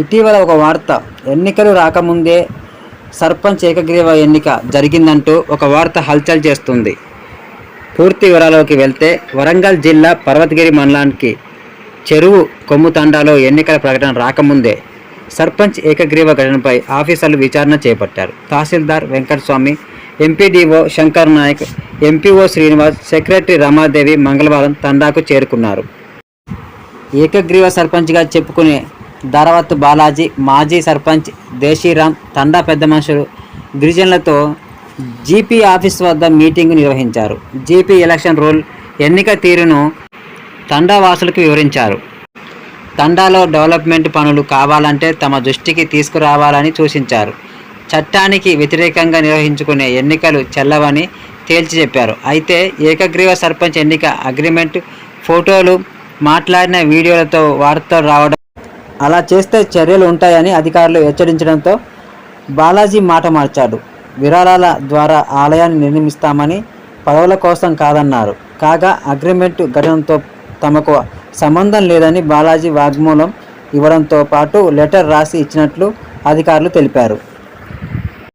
ఇటీవల ఒక వార్త ఎన్నికలు రాకముందే సర్పంచ్ ఏకగ్రీవ ఎన్నిక జరిగిందంటూ ఒక వార్త హల్చల్ చేస్తుంది. పూర్తి వివరాల్లోకి వెళ్తే వరంగల్ జిల్లా పర్వతగిరి మండలానికి చెరువు కొమ్ము తండాలో ఎన్నికల ప్రకటన రాకముందే సర్పంచ్ ఏకగ్రీవ ఘటనపై ఆఫీసర్లు విచారణ చేపట్టారు. Tahsildar Venkataswamy MPDO Shankar Naik MPO Srinivas secretary Ramadevi మంగళవారం తండాకు చేరుకున్నారు. ఏకగ్రీవ సర్పంచ్గా చెప్పుకునే ధారావత్ బాలాజీ మాజీ సర్పంచ్ దేశీరామ్ తండా పెద్ద మనుషులు గిరిజనులతో జీపీ ఆఫీస్ వద్ద మీటింగ్ నిర్వహించారు. జీపీ ఎలక్షన్ రూల్ ఎన్నిక తీరును తండా వాసులకు వివరించారు. తండాలో డెవలప్మెంట్ పనులు కావాలంటే తమ దృష్టికి తీసుకురావాలని సూచించారు. చట్టానికి వ్యతిరేకంగా నిర్వహించుకునే ఎన్నికలు చెల్లవని తేల్చి చెప్పారు. అయితే ఏకగ్రీవ సర్పంచ్ ఎన్నిక అగ్రిమెంట్ ఫోటోలు మాట్లాడిన వీడియోలతో వార్తలు రావడం అలా చేస్తే చర్యలు ఉంటాయని అధికారులు హెచ్చరించడంతో బాలాజీ మాట మార్చాడు. విరాళాల ద్వారా ఆలయాన్ని నిర్మిస్తామని పదవుల కోసం కాదన్నారు. కాగా అగ్రిమెంట్ ఘటనతో తమకు సంబంధం లేదని బాలాజీ వాగ్మూలం ఇవ్వడంతో పాటు లెటర్ రాసి ఇచ్చినట్లు అధికారులు తెలిపారు.